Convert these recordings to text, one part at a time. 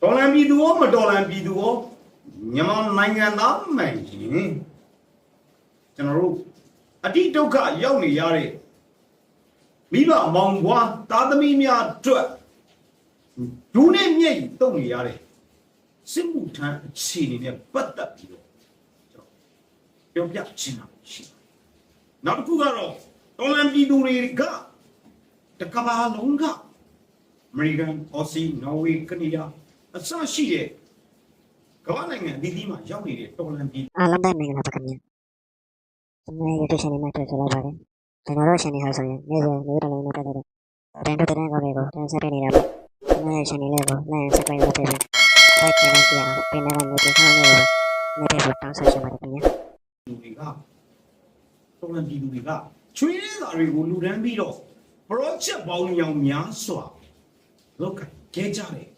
တော်လန်ပြည်သူရောမတော်လန်ပြည်သူရောမြန်မာနိုင်ငံသားမှန်ရင်ကျွန်တော်တို့အတိဒုက္ခရောက်နေရတဲ့မိဘမောင်ဘွားသားသမီးများအတွက်ဒူးနဲ့မျက်ရည်တုံနေရတဲ့စစ်မှုထမ်းအခြေအနေနဲ့ပတ်သက်ပြီးတော့ကျွန်တော်ပြောပြချင်တာရှိတယ်နောက်တစ်ခုကတော့တော်လန်ပြည်သူတွေကတကဘာလုံးကအမေရိကန်အော်စီနော်ဝေကနေဒါ အစရှိတဲ့ကမ္ဘာနိုင်ငံအသီးသီးမှာရောက်နေတဲ့တော်လန်ပြည်အားလုံးပဲမင်္ဂလာပါခင်ဗျာကျွန်တော်ရဲ့ YouTube channel မှာတွေ့ကြလိုက်ပါတယ်ကျွန်တော်တို့ channel ဟာဆိုရင်နေ့စဉ်နေ့တိုင်းနဲ့ပတ်သက်တဲ့တန်တို့တန်ကောင်းတွေကိုတင်ဆက်ပေးနေတာပါကျွန်တော်ရဲ့ channel လေးကို like and subscribe လုပ်ပေးပြီး like နဲ့ကြည့်အောင်ပင်နေတဲ့ notification လေးကိုနေ့တိုင်းတောင်းဆိုချင်ပါတယ်ခင်ဗျာလူတွေကတော်လန်ပြည်သူတွေကချွေးတဲ့စာတွေကိုလူတန်းပြီးတော့ project ပေါင်းရောင်များစွာလောက်ကကျဲကြတယ်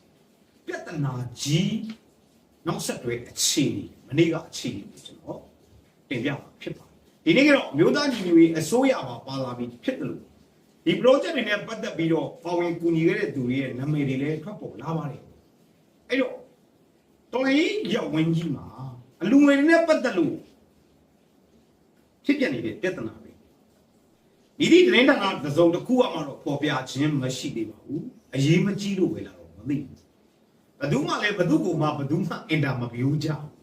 ပြဿနာကြီးနောက်ဆက်တွဲအခြေအနေမနေ့ကအခြေအနေကိုကျွန်တော်တင်ပြမှာဖြစ်ပါတယ်ဒီနေ့ကတော့မြို့သားညီညွတ်ရေးအစိုးရပါပါလာပြီးဖြစ်တယ်လို့ဒီ project တွေနဲ့ပတ်သက်ပြီးတော့ပါဝင်ကူညီခဲ့တဲ့သူတွေရဲ့နာမည်တွေလည်းထွက်ပေါ်လာပါတယ်အဲ့တော့တော်ရင်ရောက်ဝင်ကြီးမှာအလူငွေတွေနဲ့ပတ်သက်လို့ဖြစ်ပြနေတဲ့ပြဿနာတွေဒီဒီသတင်းဌာနတစ်စုံတစ်ခုအမှတော့ပေါ်ပြခြင်းမရှိသေးပါဘူးအရေးမကြီးလို့ပဲလားတော့မသိဘူး ဘယ်သူမှလည်းဘယ်သူ့ကိုမှဘယ်သူမှအင်တာမဗျူးကြဘူး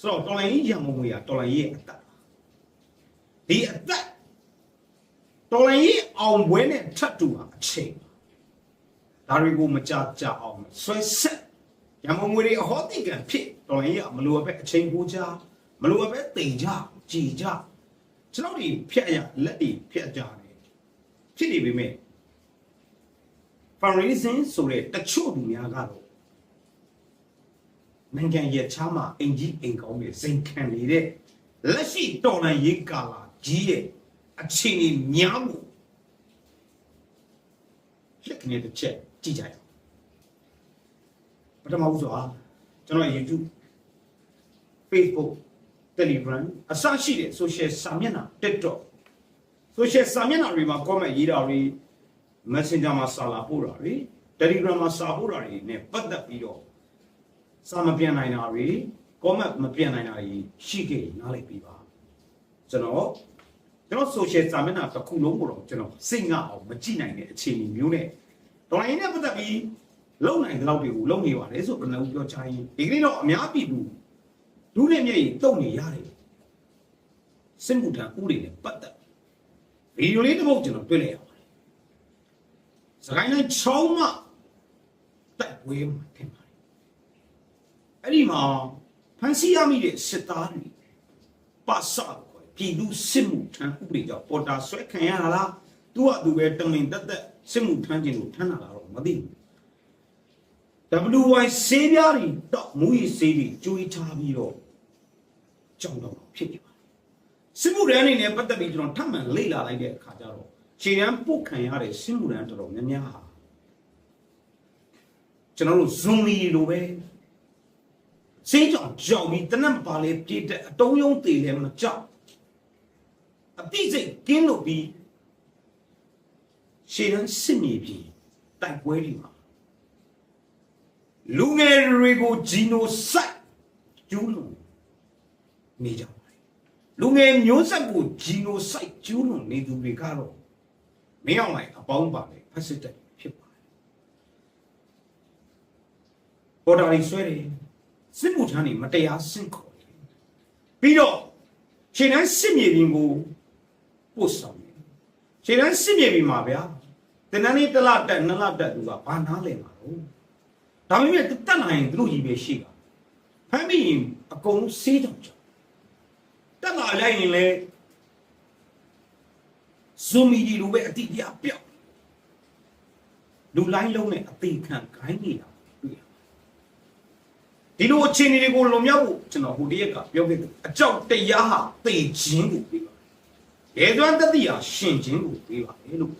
ဆိုတော့တော်လိုင်းကြီးရံမငွေရတော်လိုင်းကြီးရဲ့အသက်ပါဒီအသက်တော်လိုင်းကြီးအောင်ပွဲနဲ့ထပ်တူတာအချိန်ပါဒါတွေကိုမကြကြအောင်ဆွဲဆက်ရံမငွေတွေအဟောတိကံဖြစ်တော်လိုင်းကြီးကမလိုအပ်ပဲအချိန်ကိုကြမလိုအပ်ပဲတိမ်ကြကြည်ကြကျွန်တော်ဒီဖြတ်ရလက်တွေဖြတ်ကြတယ်ဖြစ်နေပေမဲ့ fundraising ဆိုတဲ့တချို့လူများကတော့နိုင်ငံရဲ့ချားမှာအင်ကြီးအိမ်ကောင်းတွေစိန်ခံနေတဲ့လက်ရှိတော်လှန်ရေးကာလကြီးရဲ့အခြေအနေများမှုလက်ကနေတစ်ချက်ကြည့်ကြရအောင်ပထမဦးစွာကျွန်တော် YouTube Facebook Telegram အစရှိတဲ့ social စာမျက်နှာ TikTok social စာမျက်နှာတွေမှာ comment ရေးတာတွေ Messenger မှာစာလာပို့တာတွေ Telegram မှာစာပို့တာတွေနဲ့ပတ်သက်ပြီးတော့စာမပြန်နိုင်တာတွေ comment မပြန်နိုင်တာတွေရှိခဲ့ရင်နားလည်ပြီးပါကျွန်တော်ကျွန်တော် social စာမျက်နှာတစ်ခုလုံးကိုတော့ကျွန်တော်စိတ်ငှအောင်မကြည့်နိုင်တဲ့အခြေအနေမျိုးနဲ့ဒေါ်လာရင်းနဲ့ပတ်သက်ပြီးလုံနိုင်တဲ့လောက်တွေကိုလုံနေပါတယ်ဆိုတော့ဘယ်လိုပြောချင်ရင်ဒီကနေ့တော့အများပြည်သူဒူးနဲ့မျက်ရည်တုံနေရတယ်စစ်မှုထမ်းဥပဒေနဲ့ပတ်သက်ဗီဒီယိုလေးတစ်ပုဒ်ကျွန်တော်တွေ့လိုက်ရပါတယ် စကိုင်းတိုင်းချောင်းမတက်ဝေးမှာထင်ပါတယ်အဲ့ဒီမှာဖန်စီရမိတဲ့စစ်သားတွေပါစပ်ကိုပြည်သူစစ်မှုထမ်းဥပဒေကြောင့်ပေါ်တာဆွဲခံရတာလားသူကသူပဲတမင်တက်တက်စစ်မှုထမ်းခြင်းကိုထမ်းတာလားတော့မသိဘူး WY ဆေးပြားတွေတော့မူရီဆေးတွေကျွေးထားပြီးတော့ကြောင်းတော့ဖြစ်နေပါတယ်စစ်မှုရန်အနေနဲ့ပတ်သက်ပြီးကျွန်တော်ထပ်မံလေ့လာလိုက်တဲ့အခါကျတော့ ခြေရန်ပုတ်ခံရတဲ့စစ်မှုရန်တော်တော်များများဟာကျွန်တော်တို့ဇွန်မီလိုပဲစေးကြောင်ကြောက်ပြီးတနက်မပါလေပြည့်တဲ့အတုံးယုံသေးလည်းမကြောက်အတိစိတ်ကင်းလို့ပြီးရှေ့ရန်စစ်မြေပြီးတိုက်ပွဲတွေမှာလူငယ်တွေကိုဂျီနိုဆိုက်ကျူးလွန်နေကြပါတယ်လူငယ်မျိုးဆက်ကိုဂျီနိုဆိုက်ကျူးလွန်နေသူတွေကတော့ မင်းအောင်လိုက်အပေါင်းပါလေဖက်စစ်တက်ဖြစ်ပါတယ်ပေါ်တာရီဆွဲတယ်စစ်မှုထမ်းတွေမတရားဆင့်ခေါ်တယ်ပြီးတော့ခြေတန်းစစ်မြေပြင်ကိုပို့ဆောင်တယ်ခြေတန်းစစ်မြေပြင်မှာဗျာတနန်းလေးတစ်လတက်နှစ်လတက်သူကဘာနားလဲမှာတော့ဒါပေမဲ့တက်နိုင်ရင်သူတို့ကြီးပဲရှိတာဖမ်းမိရင်အကုန်လုံးစေးကြောင်ကြောင်တက်လာလိုက်ရင်လေ ဇူမီဒီလိုပဲအတိအကျပြောက်လူလိုင်းလုံးနဲ့အသေးခံခိုင်းနေတာတွေ့ရဒီလိုအခြေအနေတွေကိုလွန်မြောက်ဖို့ကျွန်တော်ဟိုတရက်ကပြောခဲ့တယ်အကြောက်တရားဟာတေခြင်းကိုပြီးပါရဲသွမ်းတတိဟာရှင်ခြင်းကိုပြီးပါလေလို့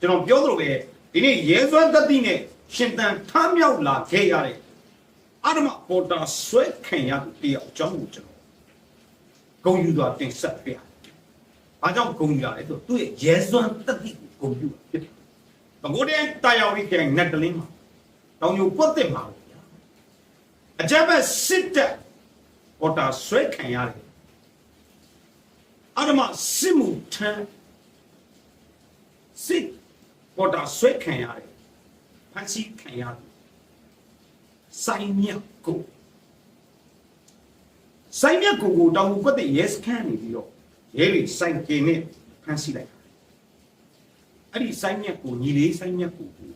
ကျွန်တော်ပြောသလိုပဲဒီနေ့ရဲသွမ်းတတိနဲ့ရှင်တန်ထမ်းမြောက်လာခဲ့ရတဲ့အာရမပေါ်တာဆွဲခံရတဲ့တရားအကြောင်းကိုကျွန်တော်ဂုံယူစွာတင်ဆက်ပြ။ ဘာကြောင့်ဂုံယူရလဲဆိုတော့သူ့ရဲ့ရဲစွမ်းတတိကိုဂုံယူတာဖြစ်တယ်။ဘကိုတဲ့တာယာဝီကနက်တလင်းမှာတတောင်ညိုပွတ်တက်မှာပေါ့ဗျာအကြမ်းဖက်စစ်တပ်ပေါ်တာဆွဲခံရတယ်အဓမ္မစစ်မှုထမ်းစစ်ပေါ်တာဆွဲခံရတယ်ဖန်ဆီးခံရတယ်ဆိုင်မြတ်ကိုဆိုင်မြတ်ကိုကိုတောင်ညိုပွတ်တက်ရဲစခန်းနေပြီးတော့ ရဲတွေဆိုင်ကင်းနဲ့ဖန်ဆီးလိုက်တာအဲ့ဒီဆိုင်မြတ်ကိုညီလေးဆိုင်မြတ်ကိုကို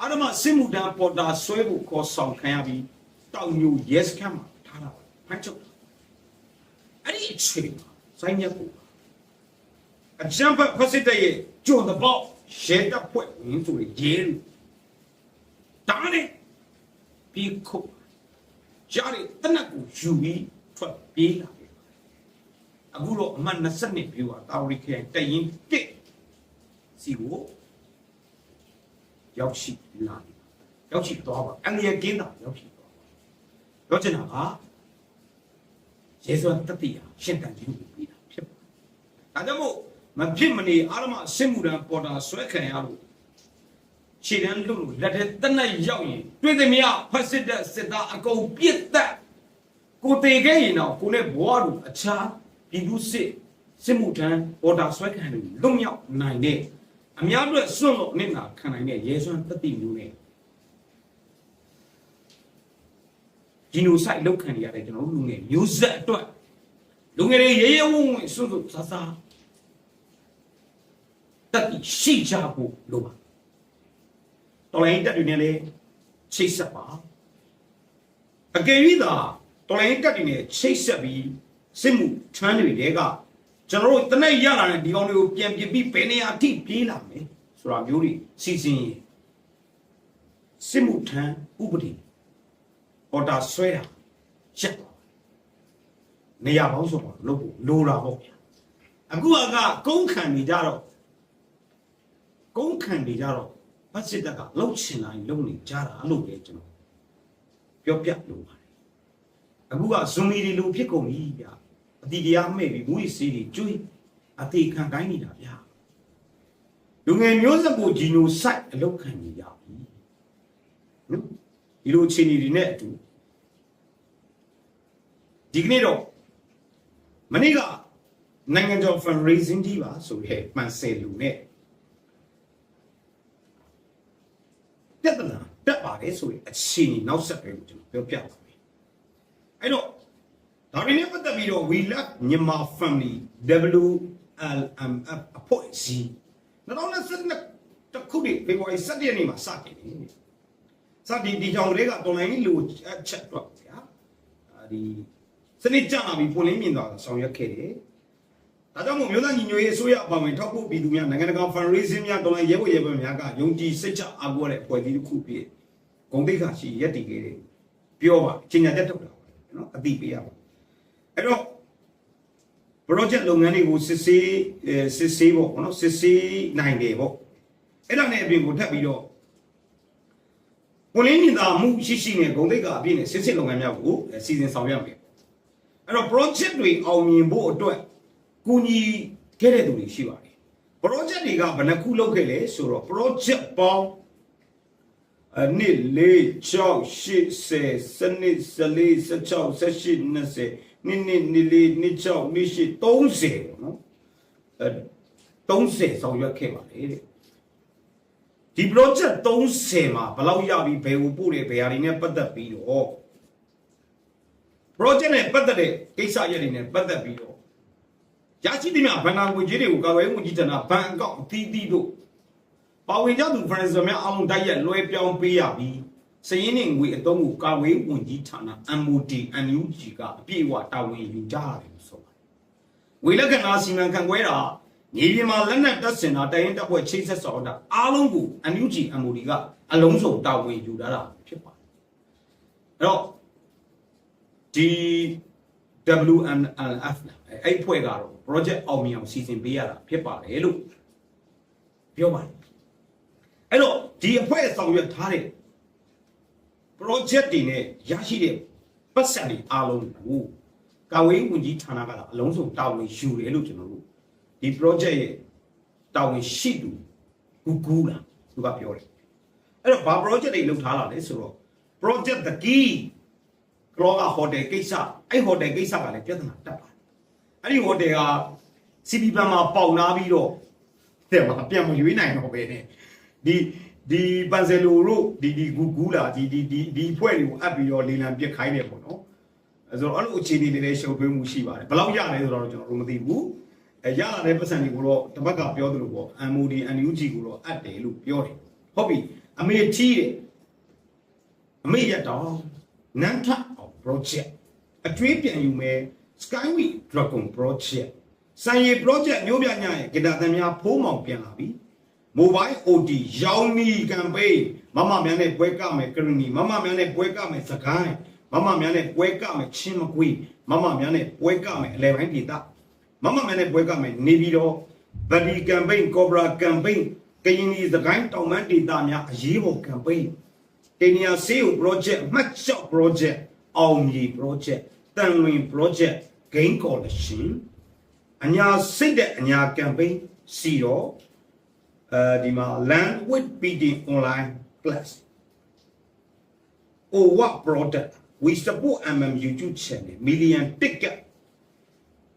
အာရမစစ်မှုထမ်းပေါ်တာဆွဲဖို့ခေါ်ဆောင်ခံရပြီးတောင်ညိုရဲစခန်းမှာထားတာပါဖမ်းချုပ်တာအဲ့ဒီအချိန်မှာစိုင်းမြတ်ကိုအကြံဖတ်ဖက်စစ်တဲ့ရဲ့ကြုံတဲ့ပေါ့ရဲတပ်ဖွဲ့ဝင်ဆိုရရဲလူတားနေပြီးခုတ်ကြားရတနက်ကိုယူပြီးထွက်ပြေးလာတယ် အခုတော့အမှတ်20နှစ်ပြူတာတာဝရီခရိုင်တရင်တစ်စီကိုရောက်ရှိလာပြီရောက်ရှိသွားပါအငြင်းကင်းတာရောက်ရှိသွားပါပြောချင်တာကယေရှုတတိယရှင်းတန်ခြင်းကိုပြီးတာဖြစ်ပါဒါကြောင့်မို့မဖြစ်မနေအာရမစစ်မှုတန်းပေါ်တာဆွဲခံရလို့ခြေတန်းလွတ်လို့လက်ထဲတနက်ရောက်ရင်တွေ့သည်မရဖတ်စစ်တဲ့စစ်သားအကုန်ပြစ်တက်ကိုတေခဲ့ရင်တော့ကိုနဲ့ဘွားတို့အခြား ပြည်သူစစ်စစ်မှုထမ်းပေါ်တာဆွဲခံလို့လွတ်မြောက်နိုင်တဲ့အများအတွက်စွန့်လို့အနစ်နာခံနိုင်တဲ့ရဲစွမ်းတတိမျိုးနဲ့ဂျီနိုဆိုက်လောက်ခံရတဲ့ကျွန်တော်တို့လူငယ်မျိုးဆက်အတွက်လူငယ်တွေရဲရဲဝံ့ဝံ့စွန့်စွန့်ဆာဆာတတိရှိကြဖို့လိုပါတော်လိုင်းတက်တွေနဲ့လည်းချိတ်ဆက်ပါအကယ်၍သာတော်လိုင်းတက်တွေနဲ့ချိတ်ဆက်ပြီး စစ်မှုထမ်းတွေကကျွန်တော်တို့တနေ့ရလာတဲ့ဒီကောင်တွေကိုပြန်ပြပြီးဘယ်နေရာအထိပြေးလာမယ်ဆိုတာမျိုးတွေစီစဉ်ရင်စစ်မှုထမ်းဥပဒေပေါ်တာဆွဲတာရက်သွားနေရာပေါင်းစုံမှာလုပ်ဖို့လိုတာပေါ့ဗျာအခုကကုန်းခံနေကြတော့ကုန်းခံနေကြတော့ဗတ်စစ်တပ်ကလှုပ်ချင်တိုင်းလုပ်နေကြတာလို့ပဲကျွန်တော်ပြောပြလိုပါတယ်အခုကဇွန်မီတွေလိုဖြစ်ကုန်ပြီဗျာ အတီတရားမဲ့ပြီးမူရစီတွေကျွေးအသေးခံကိုင်းနေတာဗျာလူငယ်မျိုးဆက်ကိုဂျီနိုဆိုက်အလုပ်ခံနေကြပြီနော်ဒီလိုအခြေအနေတွေနဲ့အတူဒီကနေ့တော့မနေ့ကနိုင်ငံတော် fundraising ကြီးပါဆိုရဲမှန်ဆယ်လူနဲ့ပြဿနာတက်ပါတယ်ဆိုရင်အခြေအနေနောက်ဆက်ပဲကိုကျွန်တော်ပြောပြပါမယ်အဲ့တော့ ဒါတွေနဲ့ပတ်သက်ပြီးတော့ we love Myanmar family WLMF အဖွဲ့အစည်း2022တခုနှစ်ဖေဖော်ဝါရီ17ရက်နေ့မှာစတင်တယ်စတင်ဒီကြောင်တွေကတော်လိုင်းလူအချက်တော့ဗျာဒီစနစ်ကြလာပြီးပွင့်လင်းမြင်သွားဆောင်ရွက်ခဲ့တယ်ဒါကြောင့်မို့မြို့သားညီညွတ်ရေးအစိုးရအပါအဝင်ထောက်ပို့ပြည်သူများနိုင်ငံတကာ fundraising များတော်လိုင်းရဲဘော်ရဲဘော်များကယုံကြည်စိတ်ချအားကိုးတဲ့အဖွဲ့အစည်းတစ်ခုဖြစ်ဂုံတိတ်ခါရှိရက်တည်ခဲ့တယ်ပြောပါအချိန်ညာတက်ထုတ်တာနော်အတိပေးရပါ အဲ့တော့ project လုပ်ငန်းတွေကိုစစ်ဆေးအဲစစ်ဆေးပေါ့နော်စစ်ဆေးနိုင်တယ်ပေါ့အဲ့ဒါနဲ့အပြင်ကိုထပ်ပြီးတော့ကိုလင်းမြင်သာမှုရှိရှိနဲ့ဂုံတိတ်ကအပြည့်နဲ့စစ်စစ်လုပ်ငန်းများကိုစီစဉ်ဆောင်ရွက်မယ်အဲ့တော့ project တွေအောင်မြင်ဖို့အတွက်ကူညီခဲ့တဲ့သူတွေရှိပါတယ် project တွေကဘယ်နှခုလုပ်ခဲ့လဲဆိုတော့ project ပေါင်းအနစ်၄6 8 10စနစ်14 16 18 20 နှစ်နှစ်နှစ်လေးနှစ်6နှစ်8 30ပေါ့နော်အဲ30ဆောင်ရွက်ခဲ့ပါလေတဲ့ဒီ project 30မှာဘယ်လောက်ရပြီဘယ်ကိုပို့တယ်ဘယ်ဟာတွေနဲ့ပတ်သက်ပြီးတော့ project နဲ့ပတ်သက်တဲ့ကိစ္စရပ်တွေနဲ့ပတ်သက်ပြီးတော့ရရှိသမျှဘဏ္ဍာငွေကြေးတွေကိုကာကွယ်ရေးဝန်ကြီးဌာနဘဏ်အကောင့်အသီးသီးတို့ပါဝင်ကြသူဖရန်စများအောင်တိုက်ရက်လွှဲပြောင်းပေးရပြီး စည်ရင်းနဲ့ငွေအသုံးကိုကာဝေးဝန်ကြီးဌာန MOD NUG ကအပြည့်အဝတာဝန်ယူကြရတယ်လို့ဆိုပါတယ်။ငွေလက္ခဏာစီမံခန့်ခွဲတာညီပြင်မှာလက်နက်တပ်ဆင်တာတိုင်ရင်တပ်ဖွဲ့ချိတ်ဆက်ဆောင်တာအားလုံးကို NUG MOD ကအလုံးစုံတာဝန်ယူထားတာဖြစ်ပါတယ်။အဲ့တော့ဒီ WNLF အဲ့ဒီဖွဲ့ကတော့ project အောင်မြင်အောင်စီစဉ်ပေးရတာဖြစ်ပါတယ်လို့ပြောပါတယ်အဲ့တော့ဒီအဖွဲ့ဆောင်ရွက်ထားတဲ့ project တွေနဲ့ရရှိတဲ့ပတ်စံတွေအားလုံးကိုကာဝေးဝန်ကြီးဌာနကလည်းအလုံးစုံတာဝန်ယူတယ်လို့ကျွန်တော်တို့ဒီ project ရဲ့တာဝန်ရှိသူဂူဂူလာသူကပြောတယ်အဲ့တော့ဘာ project တွေလုပ်ထားလာလဲဆိုတော့ project the key ကလောကဟိုတယ်ကိစ္စအဲ့ဟိုတယ်ကိစ္စကလည်းပြဿနာတက်ပါတယ်အဲ့ဒီဟိုတယ်က CP ဘန်မှာပေါင်လာပြီးတော့တဲ့မှာပြန်မရွေးနိုင်တော့ပဲနဲ့ဒီ ဒီပန်ဆယ်လိုတို့ဒီဒီဂူဂူလာဒီဒီဒီဒီဖွဲ့တွေကိုအပ်ပြီးတော့လေလံပြစ်ခိုင်းတယ်ပေါ့နော်အဲဆိုတော့အဲ့လိုအခြေအနေတွေလည်းရှုပ်ထွေးမှုရှိပါတယ်ဘယ်လောက်ရလဲဆိုတော့ကျွန်တော်တို့မသိဘူးအဲရလာတဲ့ပတ်စံတွေကိုတော့တစ်ဘက်ကပြောသလိုပေါ့ MOD NUG ကိုတော့အပ်တယ်လို့ပြောတယ်ဟုတ်ပြီအမေချီးတယ်အမေရတော့နန်းထအောင် project အကျွေးပြန်ယူမယ် Skyway Dragon project ဆိုင်ရီ project မျိုးပြညာရဲ့ဂီတာသံများဖိုးမောင်ပြန်လာပြီ mobile OD ရောင်းမီ campaign မမများနဲ့ပွဲကမယ်ကရဏီမမများနဲ့ပွဲကမယ်စကိုင်းမမများနဲ့ပွဲကမယ်ချင်းမကွေးမမများနဲ့ပွဲကမယ်အလဲပိုင်းဒေသမမများနဲ့ပွဲကမယ်နေပြီးတော့ body campaign cobra campaign ကရင်ဒီစကိုင်းတောင်မန်းဒေသများအရေးပေါ် campaign တေနီယာဆေးကို project မှတ်ချောက် project အောင်မြေ project တန်လွင် project gain collection အညာစိတ်တဲ့အညာ campaign စီတော့ အဲဒီမှာ land with beating online class or what product we support mm youtube channel million ticket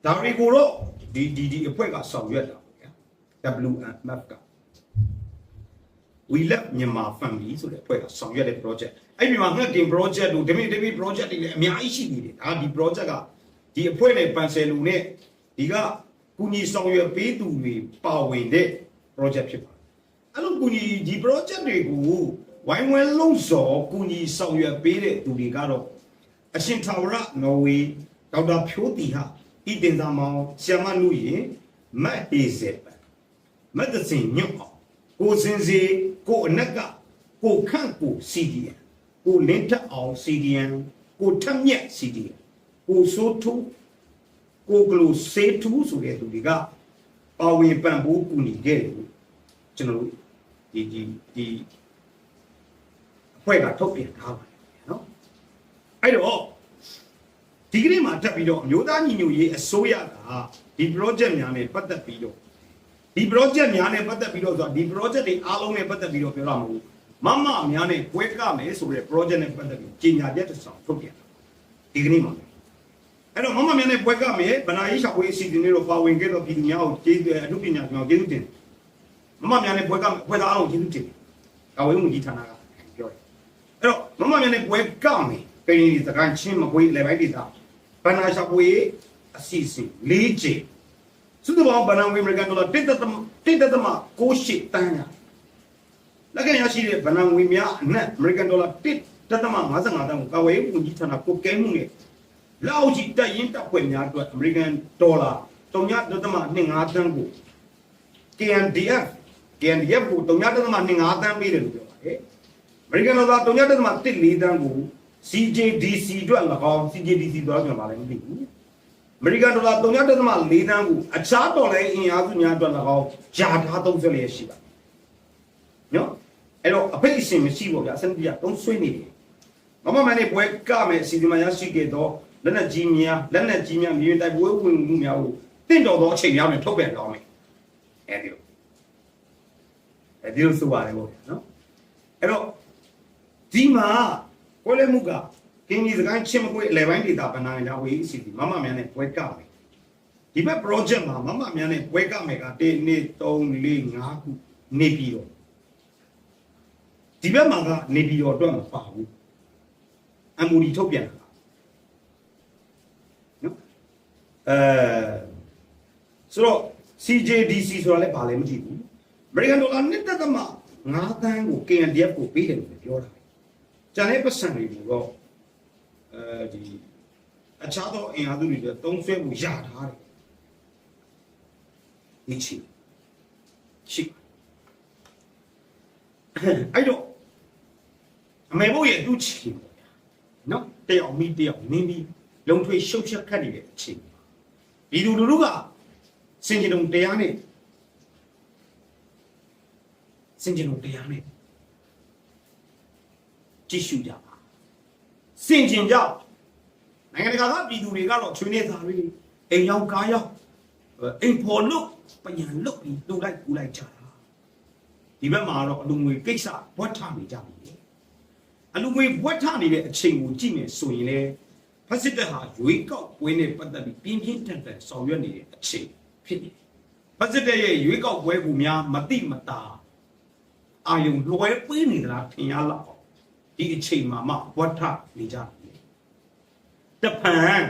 ဒါတွေကိုတော့ဒီဒီဒီအဖွဲ့ကဆောင်ရွက်တာပေါ့ဗျာ WMF က we love မြန်မာ family ဆိုတဲ့အဖွဲ့ကဆောင်ရွက်တဲ့ project အဲ့ဒီမှာငှက်တင် project တို့ဒမိဒမိ project တွေလည်းအများကြီးရှိနေတယ်ဒါဒီ project ကဒီအဖွဲ့နဲ့ပန်ဆယ်လူနဲ့ဒီကကုညီဆောင်ရွက်ပေးသူတွေပါဝင်တဲ့ project ဖြစ်ပါတယ်အဲ့လိုကုညီဒီ project တွေကိုဝိုင်းဝန်းလုံးစော်ကုညီဆောင်ရွက်ပေးတဲ့သူတွေကတော့အရှင်ထာဝရနော်ဝေဒေါက်တာဖြိုးတီဟာဤတင်သာမောင်ဆ iam မနုရင်မတ်ဟေဇက်ပန်မတ်တစင်ညွတ်အောင်ကိုစင်စီကိုအနက်ကကိုခန့်ကို CDN ကိုလင်းထက်အောင် CDN ကိုထက်မြက် CDN ကိုစိုးထူးကိုကလိုစေးထူးဆိုတဲ့သူတွေက ပါဝင်ပံ့ပိုးကူညီခဲ့တယ်လို့ကျွန်တော်တို့ဒီဒီဒီအဖွဲ့ကထုတ်ပြန်ထားပါတယ်နော်အဲ့တော့ဒီကနေ့မှာတက်ပြီးတော့အမျိုးသားညီညွတ်ရေးအစိုးရကဒီ project များနဲ့ပတ်သက်ပြီးတော့ဒီ project များနဲ့ပတ်သက်ပြီးတော့ဆိုတာဒီ project တွေအားလုံးနဲ့ပတ်သက်ပြီးတော့ပြောတာမဟုတ်ဘူးမမများနဲ့ပွဲကမယ်ဆိုတဲ့ project နဲ့ပတ်သက်ပြီးကြီးညာချက်တစ်စောင်ထုတ်ပြန်တာဒီကနေ့မှာ အဲ့တော့မမများနဲ့ပွဲကမယ်ဗနာရေးရှာဖွေအစီအစဉ်တွေတော့ပါဝင်ခဲ့တော့ပြည်သူများကိုကျေးဇူးအမှုပညာကျွန်တော်ကျေးဇူးတင်မမများနဲ့ပွဲကမယ်ပွဲသားအားလုံးကျေးဇူးတင်ကာဝေးမှုကြီးဌာနကပြောတယ်အဲ့တော့မမများနဲ့ပွဲကမယ်ကရင်ဒီစကန်ချင်းမကွေးလေပိုင်းဒေသဗနာရှာဖွေအစီအစဉ်၄ချိန်စုစုပေါင်းဗဏ္ဍာငွေအမေရိကန်ဒေါ်လာ1.3 1.68တန်းရလက်ကရရှိတဲ့ဗဏ္ဍာငွေများအနက်အမေရိကန်ဒေါ်လာ1.55တန်းကိုကာဝေးဝန်ကြီးဌာနကိုကဲမှုနဲ့ လောက်ကြီးတက်ရင်တက်ဖွဲ့များအတွက်အမေရိကန်ဒေါ်လာ3.25တန်းကို KNDF KNDF ကို3.25တန်းပေးတယ်လို့ပြောပါတယ်အမေရိကန်ဒေါ်လာ3.14တန်းကို CJDC အတွက်၎င်း CJDC တော့ကျွန်တော်ဗာလည်းမသိဘူးအမေရိကန်ဒေါ်လာ3.4တန်းကိုအခြားဒေါ်လာအင်အားစုများအတွက်၎င်းဂျာထားသုံးစွဲလျက်ရှိပါနော်အဲ့တော့အဖိတ်အရှင်မရှိပေါ့ဗျာစနစ်ပြသုံးစွဲနေတယ်မမမနဲ့ပွဲကမယ်အစီအစဉ်မှာရရှိခဲ့တော့ လက်နက်ကြီးများလက်နက်ကြီးများမြေပြင်တိုက်ပွဲဝင်မှုများကိုတင့်တော်သောအချိန်များနဲ့ထုတ်ပြန်တော့မယ်အဲ့ဒီလိုအဲ့ဒီလိုဆိုပါတယ်ပေါ့ဗျာနော်အဲ့တော့ဒီမှာကိုလည်းမှုကကင်းကြီးစကိုင်းချင်းမကွေးအလဲပိုင်းဒေတာဗနာရဝေးအစီအစီမမများနဲ့ပွဲကမယ်ဒီဘက် project မှာမမများနဲ့ပွဲကမယ်က1 2 3 4 5ခုနေပြီးတော့ဒီဘက်မှာကနေပြီးတော့အတွက်မပါဘူး MOD ထုတ်ပြန်တာနော် အဲဆိုတော့ CJDC ဆိုတာလည်းဘာလဲမကြည့်ဘူး American dollar 1.5တန်းကို KNDF ကိုပေးတယ်လို့ပြောတာကျန်တဲ့ပတ်စံတွေကိုတော့အဲဒီအခြားသောအင်အားစုတွေလည်းသုံးဆွဲမှုရထားတယ်ဒီချီရှိအဲ့တော့အမေဘို့ရဲ့အတူချီပေါ့ဗျာနော်တယောက်မိတယောက်နင်းပြီးလုံထွေးရှုပ်ချက်ခတ်နေတဲ့အချိန် ဒီလူလူတို့ကစင်ကြင်ုံတရားနဲ့စင်ကြင်ုံတရားနဲ့ကြည့်ရှုကြပါစင်ကျင်ကြနိုင်ငံတကာကပြည်သူတွေကတော့ချွေးနေသားတွေအိမ်ရောက်ကားရောက်အိမ်ဖော်လို့ပညာလုတ်ပြီးလူလိုက်ကူလိုက်ကြတာဒီဘက်မှာတော့အလူငွေကိစ္စဘွက်ထနေကြပြီအလူငွေဘွက်ထနေတဲ့အချိန်ကိုကြည့်မယ်ဆိုရင်လေ ဖက်စစ်တပ်ဟာရွေးကောက်ပွဲနဲ့ပတ်သက်ပြီးပြင်းပြင်းထန်ထန်ဆောင်ရွက်နေတဲ့အချိန်ဖြစ်နေတယ်ဖက်စစ်တပ်ရဲ့ရွေးကောက်ပွဲကူများမတိမတာအာယုံလွှဲပေးနေသလားထင်ရလောက်အောင်ဒီအချိန်မှာမှဘွက်ထနေကြပြီတပန်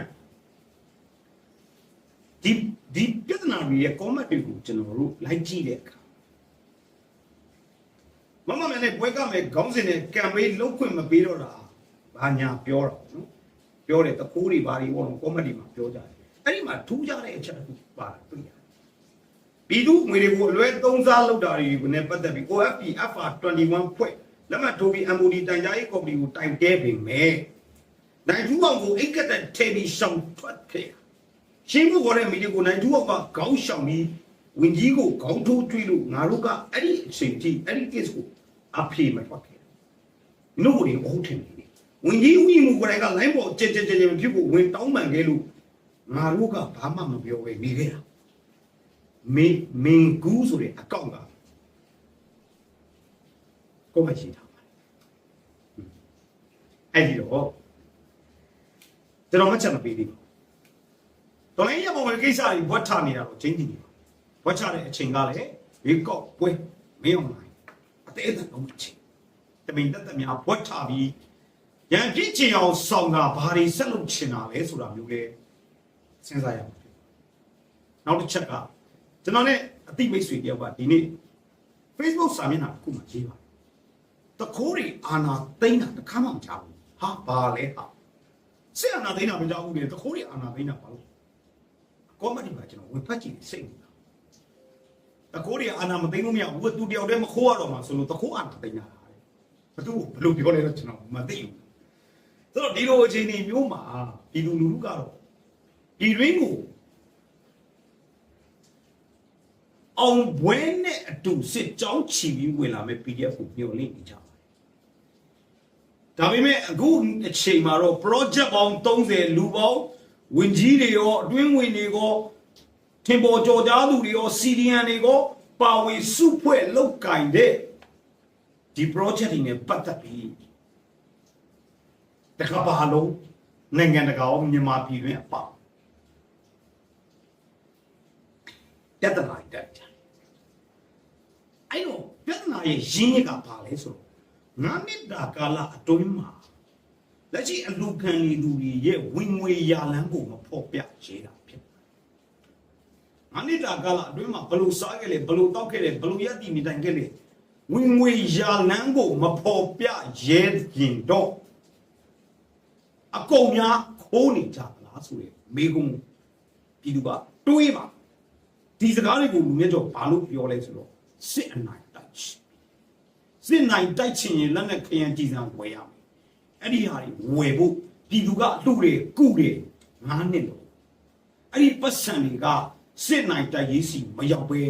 ဒီဒီပြဿနာတွေရဲ့ comment တွေကိုကျွန်တော်တို့လိုက်ကြည့်တဲ့အခါမမမနဲ့ပွဲကမဲ့ခေါင်းစဉ်နဲ့ကံမေးလုံးခွင့်မပေးတော့တာဘာညာပြောတာနော် ပြောတယ်တခိုးတွေဘာတွေဘောလုံး comment တွေမှာပြောကြတယ်အဲ့ဒီမှာထူးခြားတဲ့အချက်တစ်ခုပါတာတွေ့ရတယ်ပြည်သူငွေတွေကိုအလွဲသုံးစားလုပ်တာတွေကိုနဲ့ပတ်သက်ပြီး OFP FR21 ဖွဲ့လက်မှတ်ထိုးပြီး MOD တန်ကြားရေးကော်မတီကိုတိုင်တဲပေမဲ့နိုင်ထူးအောင်ကိုအိတ်ကတဲ့ထေဘီရှောင်းထွက်ခဲ့တာရှင်းဖို့ခေါ်တဲ့မီဒီကိုနိုင်သူကခေါင်းရှောင်ပြီးဝင်ကြီးကိုခေါင်းထိုးတွေးလို့ငါတို့ကအဲ့ဒီအချိန်ကြီးအဲ့ဒီ case ကိုအဖေမထွက်ခဲ့။နို့ကိုအဟုတ်တယ် ဝင်ကြီးဦးကြီးမူကိုယ်တိုင်က line ပေါ်ကြဲကြဲကြဲကြဲဖြစ်ဖို့ဝင်တောင်းပန်ခဲ့လို့ငါတို့ကဘာမှမပြောပဲနေခဲ့တာ။မင်းမင်းကူးဆိုတဲ့အကောင့်ကကိုမရှိတာပါ။အဲ့ဒီတော့ကျွန်တော်မချက်မပေးသေးဘူး။တော်လိုင်းရပေါ်မှာကိစ္စတွေဘွက်ထနေတာတော့ချင်းကြည့်နေပါဘွက်ချတဲ့အချိန်ကလည်းရေကောက်ပွဲမင်းအောင်လိုက်အသေးအံလုံးချင်းတမင်တက်တက်များဘွက်ထပြီး ရန်ပြစ်ချင်အောင်ဆောင်တာဘာတွေဆက်လုပ်ချင်တာလဲဆိုတာမျိုးလဲစဉ်းစားရမှာဖြစ်ပါတယ်နောက်တစ်ချက်ကကျွန်တော်နဲ့အတိမိတ်ဆွေတယောက်ကဒီနေ့ Facebook စာမျက်နှာတစ်ခုမှာရေးပါတယ်တခိုးတွေအာနာသိမ့်တာတစ်ခါမှမကြောက်ဘူးဟာဘာလဲဟာစစ်အာနာသိမ့်တာမကြောက်ဘူးလေတခိုးတွေအာနာသိမ့်တာဘာလို့ကောမဒီမှာကျွန်တော်ဝင်ဖတ်ကြည့်စိတ်နေတာတကိုးတွေအာနာမသိမ်းလို့မရဘူးသူတယောက်တည်းမခိုးရတော့မှာဆိုလို့တကိုးအာနာသိမ်းတာဘသူဘလို့ပြောလဲတော့ကျွန်တော်မသိဘူး ဆိုတော့ဒီလိုအခြေအနေမျိုးမှာဒီလူလူလူကတော့ဒီရင်းကိုအောင်ဘွဲနဲ့အတူစစ်ကြောင်းချီပြီးဝင်လာမဲ့ PDF ကိုမျှော်လင့်နေကြပါတယ်ဒါပေမဲ့အခုအချိန်မှာတော့ project ပေါင်း30လူပေါင်းဝင်ကြီးတွေရောအတွင်းဝင်တွေရောထင်ပေါ်ကြော်ကြားသူတွေရော CDN တွေရောပါဝင်စုဖွဲ့လောက်ကင်တဲ့ဒီ project တွေနဲ့ပတ်သက်ပြီး တခါပါလုံးနိုင်ငံတကာရောမြန်မာပြည်တွင်းအပေါ့ပြဿနာတက်ကြအဲ့တော့ပြဿနာရဲ့ရင်းမြစ်ကဘာလဲဆိုတော့ငါနှစ်တာကာလအတွင်းမှာလက်ရှိအလူခံနေသူတွေရဲ့ဝင်ငွေရလန်းကိုမဖော်ပြရေးတာဖြစ်တယ်ငါနှစ်တာကာလအတွင်းမှာဘယ်လို့စားခဲ့လဲဘယ်လို့တောက်ခဲ့လဲဘယ်လို့ရက်တည်နေတိုင်ခဲ့လဲဝင်ငွေရလန်းကိုမဖော်ပြရဲရင်တော့ အကုန်များခိုးနေကြသလားဆိုရယ်မေကုံပြည်သူကတွေးပါဒီစကားတွေကိုလူမြတ်ကျော်ဘာလို့ပြောလဲဆိုတော့စစ်အနိုင်တိုက်ချင်စစ်နိုင်တိုက်ချင်ရင်လက်နဲ့ခရမ်းကြည်စံဝယ်ရမယ်အဲ့ဒီဟာတွေဝယ်ဖို့ပြည်သူကလှူတယ်ကုတယ်ငါးနှစ်လို့အဲ့ဒီပတ်စံတွေကစစ်နိုင်တိုက်ရေးစီမရောက်ပဲ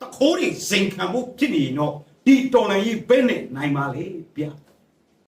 တခိုးတွေစိန်ခံဖို့ဖြစ်နေရင်တော့ဒီတော်လန်ကြီးဘယ်နဲ့နိုင်ပါလေဗျာ